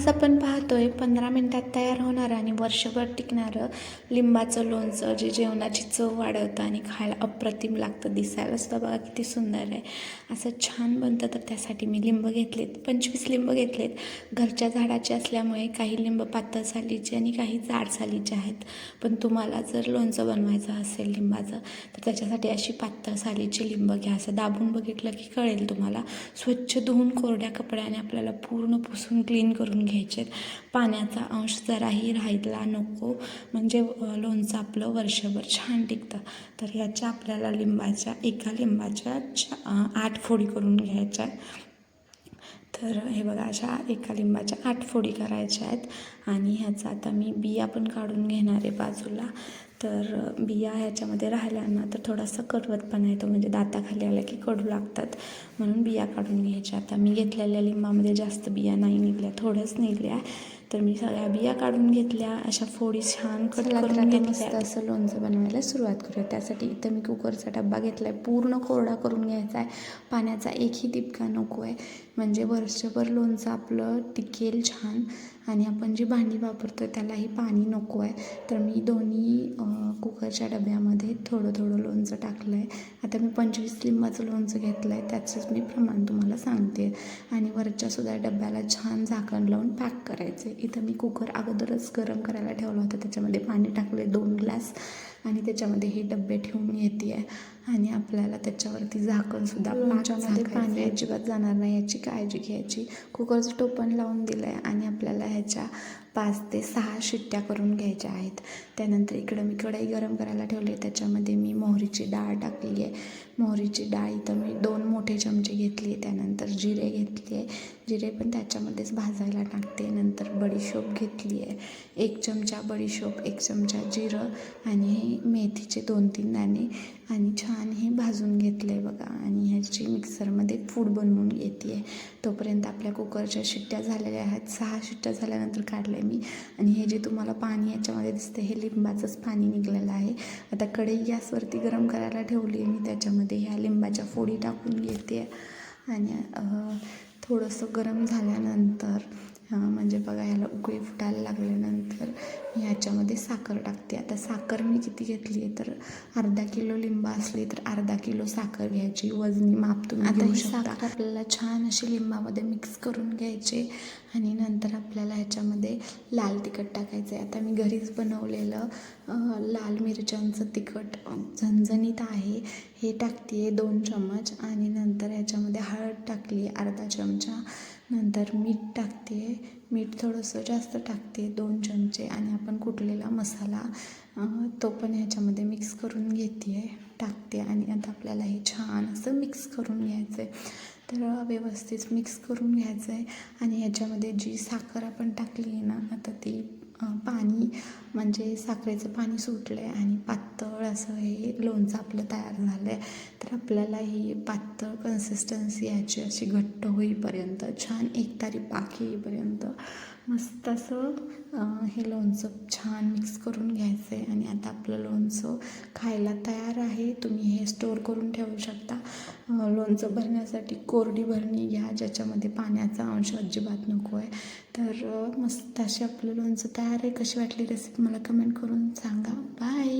आज आपण पाहतोय पंधरा मिनटात तयार होणारं आणि वर्षभर टिकणारं लिंबाचं लोणचं जे जेवणाची चव वाढवतं आणि खायला अप्रतिम लागतं दिसायला. सुद्धा बघा किती सुंदर आहे. असं छान बनतं. तर त्यासाठी मी लिंब घेतलेत. पंचवीस लिंब घेतलेत. घरच्या झाडाचे असल्यामुळे काही लिंब पातळ सालीचे आणि काही जाड सालीचे आहेत. पण तुम्हाला जर लोणचं बनवायचं असेल लिंबाचं तर त्याच्यासाठी अशी पातळ सालीची लिंब घ्या. असं दाबून बघितलं की कळेल तुम्हाला. स्वच्छ धुवून कोरड्या कपड्याने आपल्याला पूर्ण पुसून क्लीन करून घ्यायचे पाण्याचा अंश जराही राहिला नको. म्हणजे लोणचं आपलं वर्षभर छान टिकतं. तर याच्या आपल्याला लिंबाच्या एका लिंबाच्या आठ फोडी करून घ्यायच्या तर हे बघा अशा एका लिंबाच्या आठ फोडी करायच्या आहेत. आणि ह्याचा आता मी बिया पण काढून घेणार आहे बाजूला. तर बिया ह्याच्यामध्ये राहिल्या ना तर थोडासा कडवतपणा येतो म्हणजे दाताखाली आला की कडू लागतात. म्हणून बिया काढून घ्यायच्या. आता मी घेतलेल्या लिंबामध्ये जास्त बिया नाही निघल्या थोड्याच निघल्या. तर मी सगळ्या बिया काढून घेतल्या अशा फोडी छान कट करून घेतल्या. असं लोणचं बनवायला सुरुवात करूया. त्यासाठी इथं मी कुकरचा डब्बा घेतला आहे पूर्ण कोरडा करून घ्यायचा आहे पाण्याचा एकही तिपका नको आहे म्हणजे वर्षभर लोणचं आपलं टिकेल छान. आणि आपण जी भांडी वापरतो त्यालाही पाणी नको आहे तर मी दोन्ही कुकरच्या डब्यामध्ये थोडं थोडं लोणचं टाकलं आहे आता मी पंचवीस लिंबाचं लोणचं घेतलं आहे त्याचंच मी प्रमाण तुम्हाला सांगते. आणि वरच्यासुद्धा डब्याला छान झाकण लावून पॅक करायचं आहे इथं मी कुकर अगोदरच गरम करायला ठेवला होता. त्याच्यामध्ये पाणी टाकले दोन ग्लास आणि त्याच्यामध्ये हे डबे ठेवून येते आहे आणि आपल्याला त्याच्यावरती झाकणसुद्धा लोणच्यामध्ये पाणी अजिबात जाणार नाही याची काळजी घ्यायची. कुकरचं टोपण लावून दिलं आहे आणि आपल्याला ह्याच्या पाच ते सहा शिट्ट्या करून घ्यायच्या आहेत. त्यानंतर इकडं मी कढई गरम करायला ठेवली. आहे त्याच्यामध्ये मी मोहरीची डाळ टाकली आहे मोहरीची डाळ इथं मी दोन मोठे चमचे घेतली आहे त्यानंतर जिरे घेतली आहे जिरे पण त्याच्यामध्येच भाजायला टाकते. नंतर बडीशोप घेतली आहे. एक चमचा बडीशोप एक चमचा जिरं आणि हे मेथीचे दोन तीन दाणे आणि छान हे भाजून घेतलं आहे बघा. आणि ह्याची मिक्सरमध्ये फूड बनवून घेते. आहे तोपर्यंत आपल्या कुकरच्या शिट्ट्या झालेल्या आहेत. सहा शिट्ट्या झाल्यानंतर काढलं आहे मी. आणि हे जे तुम्हाला पाणी याच्यामध्ये दिसतं हे लिंबाचंच पाणी निघलेलं आहे. आता कढई गॅसवरती गरम करायला ठेवली आहे मी. त्याच्यामध्ये ह्या लिंबाच्या फोडी टाकून घेते. आणि थोडंसं गरम झाल्यानंतर म्हणजे बघा ह्याला उकळी फुटायला लागल्यानंतर मी ह्याच्यामध्ये साखर टाकते. आता साखर मी किती घेतली आहे तर अर्धा किलो लिंब असली तर अर्धा किलो साखर घ्यायची. वजनी माप तुम्ही आता ही साखर आपल्याला छान अशी लिंबामध्ये मिक्स करून घ्यायचे आणि नंतर आपल्याला ह्याच्यामध्ये लाल तिखट टाकायचं आहे आता मी घरीच बनवलेलं लाल मिरच्यांचं तिखट झणझणीत आहे. हे टाकते आहे दोन चमच आणि नंतर ह्याच्यामध्ये हळद टाकली अर्धा चमचा. नंतर मीठ टाकते. मीठ थोडंसं जास्त टाकते दोन चमचे. आणि आपण कुटलेला मसाला तो पण ह्याच्यामध्ये मिक्स करून घेते आहे टाकते. आणि आता आपल्याला हे छान असं मिक्स करून घ्यायचं आहे तर व्यवस्थित मिक्स करून घ्यायचं आहे आणि ह्याच्यामध्ये जी साखर आपण टाकली आहे ना आता ती पाणी म्हणजे साखरेचं पाणी सुटलं आहे आणि पातळ असं हे लोणचं आपलं तयार झालं आहे तर आपल्याला ही पातळ कन्सिस्टन्सी याची अशी घट्ट होईपर्यंत छान एक तारी पाक येईपर्यंत मस्त असं हे लोणचं छान मिक्स करून घ्यायचं आहे आणि आता आपलं लोणचं खायला तयार आहे. तुम्ही हे स्टोअर करून ठेवू शकता. लोणचं भरण्यासाठी कोरडी भरणी घ्या ज्याच्यामध्ये पाण्याचा अंश अजिबात नको आहे तर मस्त असे आपलं लोणचं तयार आहे कशी वाटली रेसिपी मला कमेंट करून सांगा. बाय